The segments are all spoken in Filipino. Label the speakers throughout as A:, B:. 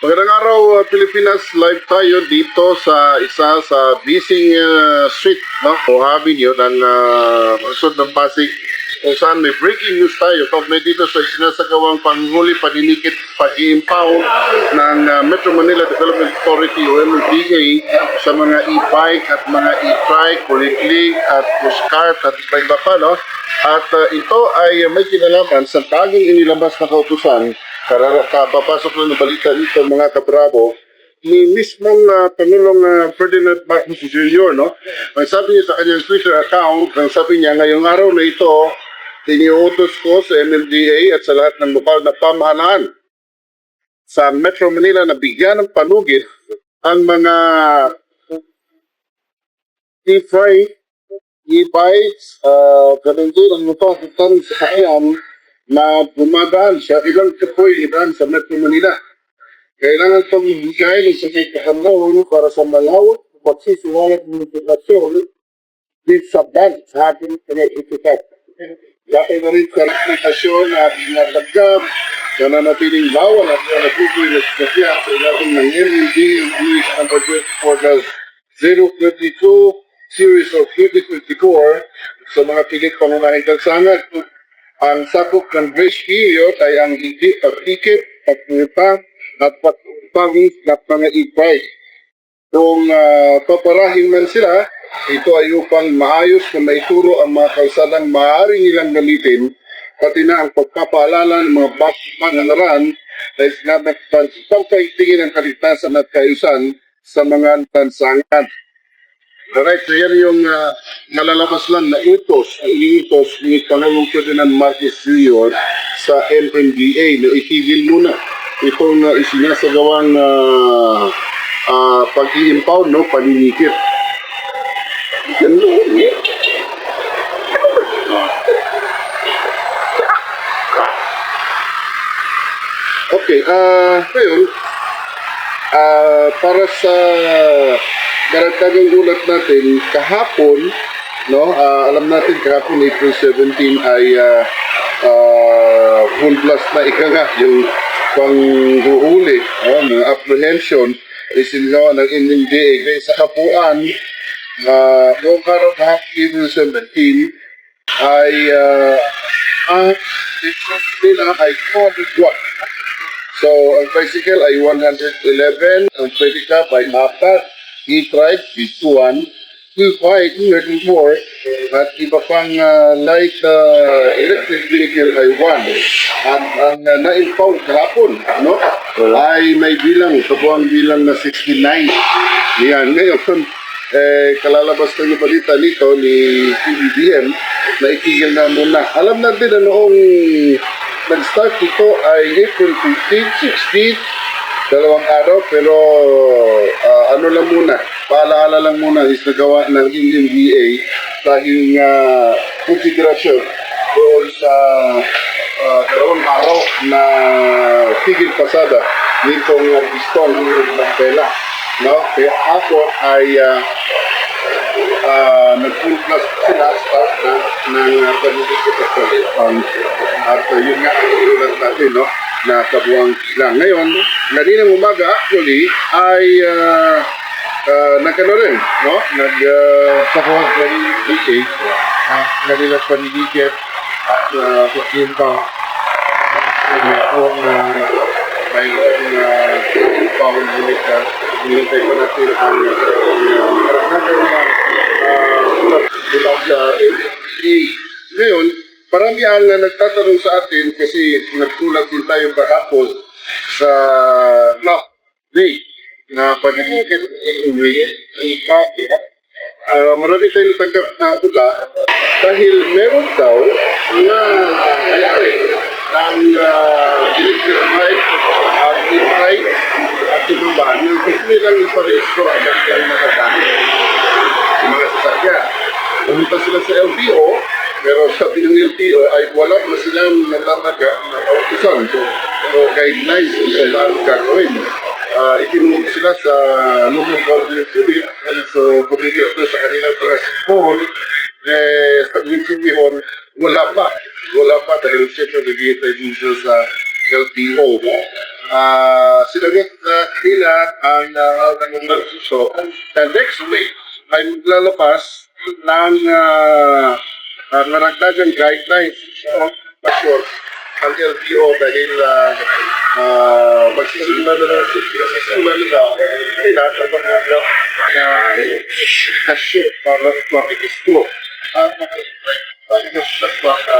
A: Magandang araw, uh, Pilipinas. Live tayo dito sa isa sa Bising uh, Street, no? O Avenue ng uh, Lungsod ng Pasig kung saan may breaking news tayo kaugnay dito sa sinasagawang panghuli, paninikit, pag-i-impound ng uh, Metro Manila Development Authority o MMDA sa mga e-bike at mga e-trike, kuliklik at pushcart at iba-iba pa, no? At uh, ito ay may kinalaman sa bagong inilabas na kautusan Karara, kapapasok lang ng balita dito mga kabravo, ni mismong uh, Pangulong uh, Ferdinand Marcos Jr., no? Ang sabi niya sa kanyang Twitter account, ang sabi niya, ngayong araw na ito, iniutos ko sa MMDA at sa lahat ng lokal na pamahalaan sa Metro Manila na bigyan ng panugit ang mga e-freight, e-bikes, uh, ganun din ang mapapatan sa kayam na dumadaan sa ilang kapoy ilan sa Metro Manila. Kailangan itong bigay ng sakit kahanawin para sa malawak pagsisiwalat ng impormasyon dito sa bank sa ating pinag-itikat. Dahil na rin sa na binatagam na nanatiling bawal at na nabubuhay na siya sa ilalim ng MMD English number 24 022 series of 2024 sa mga pilit pangunahing kansangan ang sakop ng grace period ay ang hindi pagtikit, pagpunta, at pagpangis ng mga e-bike. Kung uh, paparahin man sila, ito ay upang maayos na maituro ang mga kalsadang maaari nilang gamitin, pati na ang pagpapaalala ng mga bakmanaran na sinabing pagkaitingin ng kaligtasan at kaayusan sa mga tansangan. Alright, so yan yung uh, nalalabas lang na itos, ang itos ni Pangulong Ferdinand Marcos Jr. sa LMDA na itigil muna itong uh, isinasagawang uh, uh, pag-i-impound, no, paninikit. Ganun, eh. Okay, ah, ngayon, ah, para sa karagdagang ulat natin, kahapon, no, ah, alam natin kahapon, April 17 ay ah, ah, full blast na ika nga, yung panghuhuli, oh, ng apprehension, isinagawa ng NMDA. Kaya sa kapuan, uh, noong araw na April 17, ay uh, ang nila ay 201. So, ang bicycle ay 111, ang pedicab ay apat, e-trike, 51, e-bike, 34, at iba pang uh, like uh, electric vehicle ay 1. At ang uh, na-impound kahapon, no? ay may bilang, kabuang bilang na 69. Yan, ngayon, eh, kalalabas na yung balita nito ni PBBM na itigil na muna. Alam natin na noong nag-start ito ay April 15, 16, dalawang araw, pero ano lang muna, paalaala lang muna is nagawa ng NMDA dahil nga konsiderasyon doon sa ah, dalawang araw na tigil pasada nitong uh, pistol ng tela. No? Kaya ako ay uh, uh, nag-full plus sila start na ng uh, pag-ibig um, at uh, yun nga ulat natin no na kabuang lang. Ngayon, kaninang umaga actually ay uh, uh, nagkano rin, no? Nag uh, kabuang pag-ibig uh, kanilang panigigit at uh, yun pa kung uh, may uh, pawang ulit na hinintay pa natin ang karanasan na uh, sa eh, ngayon, parami ang uh, nagtatanong sa atin kasi nagkulag din tayo kahapon sa no, day na anyway, uh, marami tayong tanggap na ula dahil meron daw na nangyari ng uh, electric bike at e-bike at ibang ba, yung gusto nilang iparehistro ang mga nakagamit mga sasakyan. Pumunta sila sa LTO, pero sabi ng LTO ay wala na silang natataga na kautusan. So, so guidelines kung saan gagawin. Uh, itinulog sila sa local government unit. So, pumili ito sa kanilang transport. Eh, sabi ng Sibihon, wala pa. Wala pa dahil siyempre nag-iitay dito sa LTO. Ah, sinagot na nila ang uh, nangungasuso na next week ay maglalabas ng uh, uh, naragdagang guidelines o pasyon ang LTO dahil uh, uh, magsisimula na ng magsisimula na tinatabang na na kasi para makikisko at makikisko sa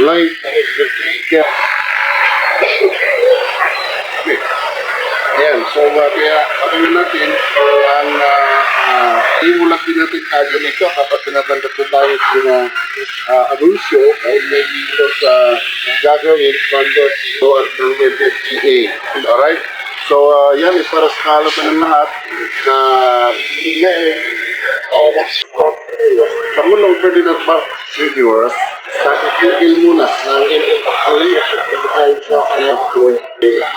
A: life of Okay. Ayan, so uh, kaya abangan natin ang uh, uh, imulat din natin agad nito kapag tinatanggap ko tayo sa mga uh, anunsyo ay may dito sa gagawin quando ito at ng MFTA. Alright? So, uh, yan is para sa kaalaman ng lahat na ngayon, oh, kamu lang pwede na ba viewers sa ikil muna ng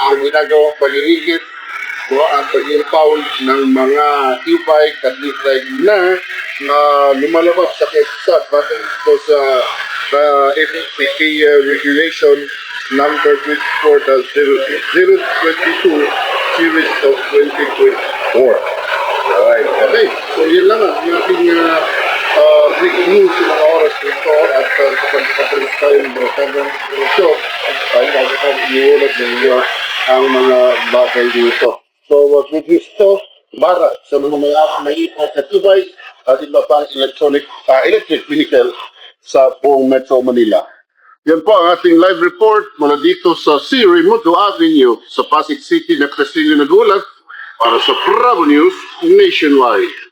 A: ang ginagawang palirigit o ang pag-impound ng mga e-bike at e-bike na na lumalabas sa KESAT batang ito sa uh, FPK uh, regulation number 24.022 series of 2024. Alright, okay. So yun lang ang ating uh, uh, break news sa mga oras dito at uh, kapag kapag tayo ng mga kanyang show, tayo magkakang iulat ng iyo ang mga bagay dito. So, uh, with this to, para sa mga may ipas at tubay at iba pang electronic, uh, electric vehicle sa buong Metro Manila. Yan po ang ating live report mula dito sa C. Raimundo Avenue sa Pasig City na Castillo nagulat para sa Bravo News Nationwide.